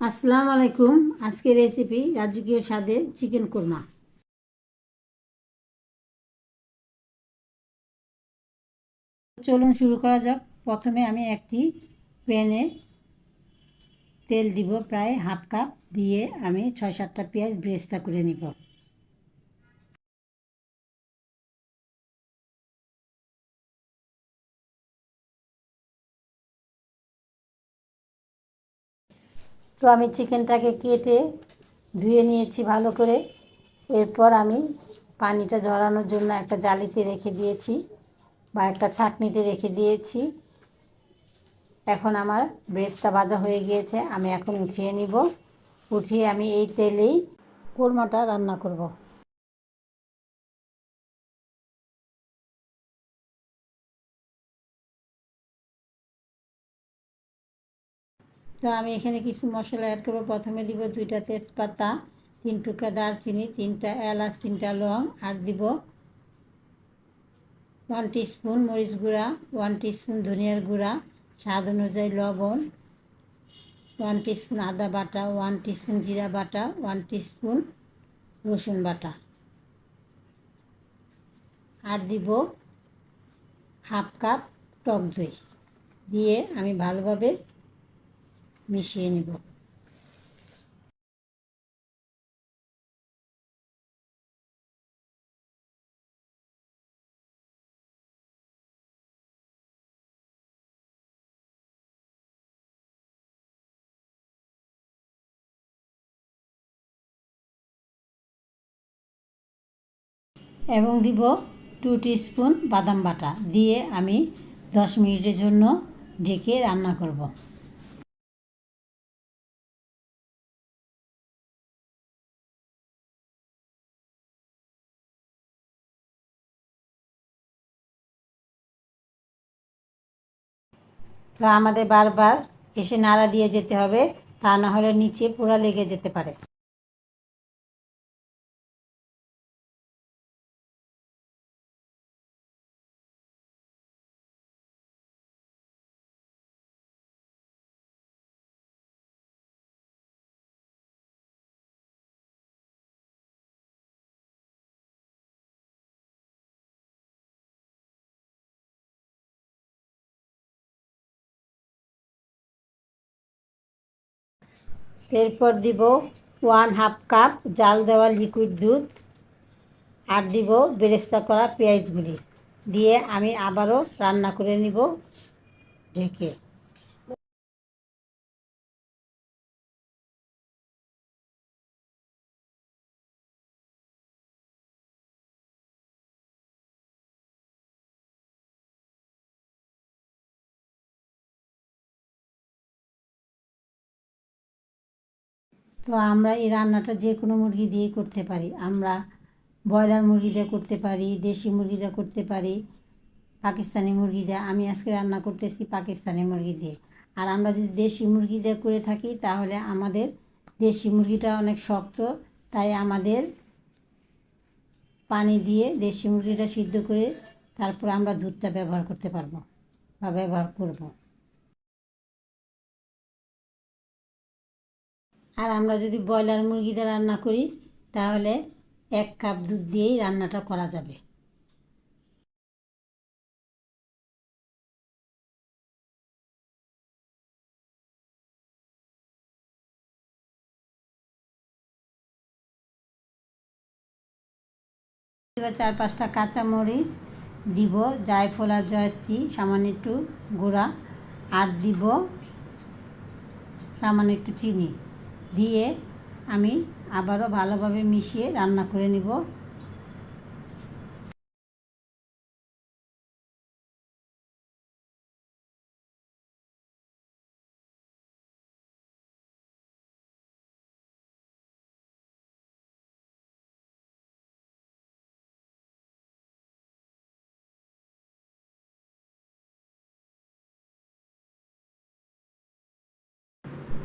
আসসালামু আলাইকুম। আজকের রেসিপি রাজকীয় স্বাদে চিকেন কোরমা চলুন শুরু করা যাক। প্রথমে আমি একটি প্যানে তেল দিব, প্রায় হাফ কাপ দিয়ে আমি ছয় সাতটা পেঁয়াজ ব্রেস্তা করে নিব। তো আমি চিকেনটাকে কেটে ধুয়ে নিয়েছি ভালো করে। এরপর আমি পানিটা ঝরানোর জন্য একটা জালিতে রেখে দিয়েছি বা একটা ছাঁকনিতে রেখে দিয়েছি। এখন আমার ব্রেস্তা ভাজা হয়ে গিয়েছে, আমি এখন উঠিয়ে নিব। উঠিয়ে আমি এই তেলেই কোরমাটা রান্না করব। তো আমি এখানে কিছু মশলা অ্যাড করব। প্রথমে দিব দুইটা তেজপাতা, তিন টুকরা দারচিনি, তিনটা এলাচ, তিনটা লং, আর দিব ওয়ান স্পুন মরিচ গুঁড়া ওয়ান স্পুন ধনিয়ার গুঁড়া, স্বাদ অনুযায়ী লবণ ওয়ান স্পুন আদা বাটা ওয়ান স্পুন জিরা বাটা ওয়ান স্পুন রসুন বাটা। আর দিব হাফ কাপ টক দই। দিয়ে আমি ভালোভাবে মিশিয়ে নিব। এবং দিব টু স্পুন বাদাম বাটা। দিয়ে আমি দশ মিনিটের জন্য ঢেকে রান্না করব। তো আমাদের বারবার এসে নাড়া দিয়ে যেতে হবে, তা না হলে নিচে পোড়া লেগে যেতে পারে। এরপর দিব ওয়ান হাফ কাপ জাল দেওয়া লিকুইড দুধ আর দিব বেরেস্তা করা পেঁয়াজগুলি। দিয়ে আমি আবারও রান্না করে নিব ঢেকে। তো আমরা এই রান্নাটা যে কোনো মুরগি দিয়েই করতে পারি। আমরা ব্রয়লার মুরগি দিয়ে করতে পারি, দেশি মুরগি দিয়ে করতে পারি, পাকিস্তানি মুরগি দিয়ে। আমি আজকে রান্না করতেছি পাকিস্তানি মুরগি দিয়ে। আর আমরা যদি দেশি মুরগি দিয়ে করে থাকি, তাহলে আমাদের দেশি মুরগিটা অনেক শক্ত, তাই আমাদের পানি দিয়ে দেশি মুরগিটা সিদ্ধ করে তারপর আমরা দুধটা ব্যবহার করতে পারব বা ব্যবহার করব। আর আমরা যদি ব্রয়লার মুরগিতে রান্না করি, তাহলে এক কাপ দুধ দিয়েই রান্নাটা করা যাবে। চার পাঁচটা কাঁচা মরিচ দিব, জায়ফল আর জয়ত্রী, সামান্য একটু গুঁড়া, আর দিব সামান্য একটু চিনি। দিয়ে আমি আবারও ভালোভাবে মিশিয়ে রান্না করে নিব।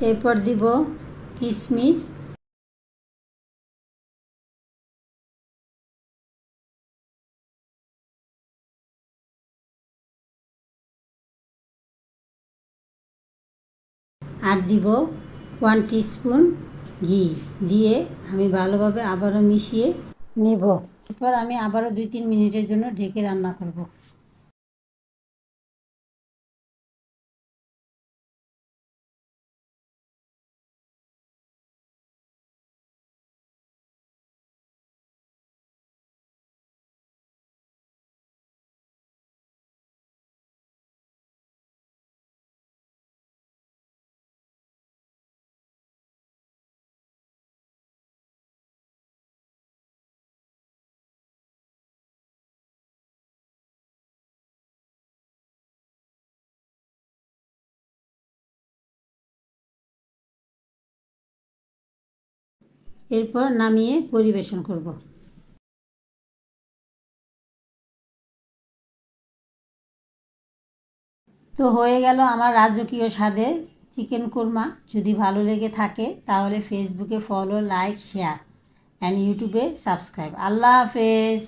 এরপর দিব কিশমিশ আর দিব ওয়ান টিস্পুন ঘি দিয়ে আমি ভালোভাবে আবারও মিশিয়ে নেব। এরপর আমি আবারও দুই তিন মিনিটের জন্য ঢেকে রান্না করব। এরপর নামিয়ে পরিবেশন করব। তো হয়ে গেল আমার রাজকীয় স্বাদের চিকেন কোরমা। যদি ভালো লেগে থাকে তাহলে ফেসবুকে ফলো লাইক শেয়ার অ্যান্ড ইউটিউবে সাবস্ক্রাইব আল্লাহ হাফেজ।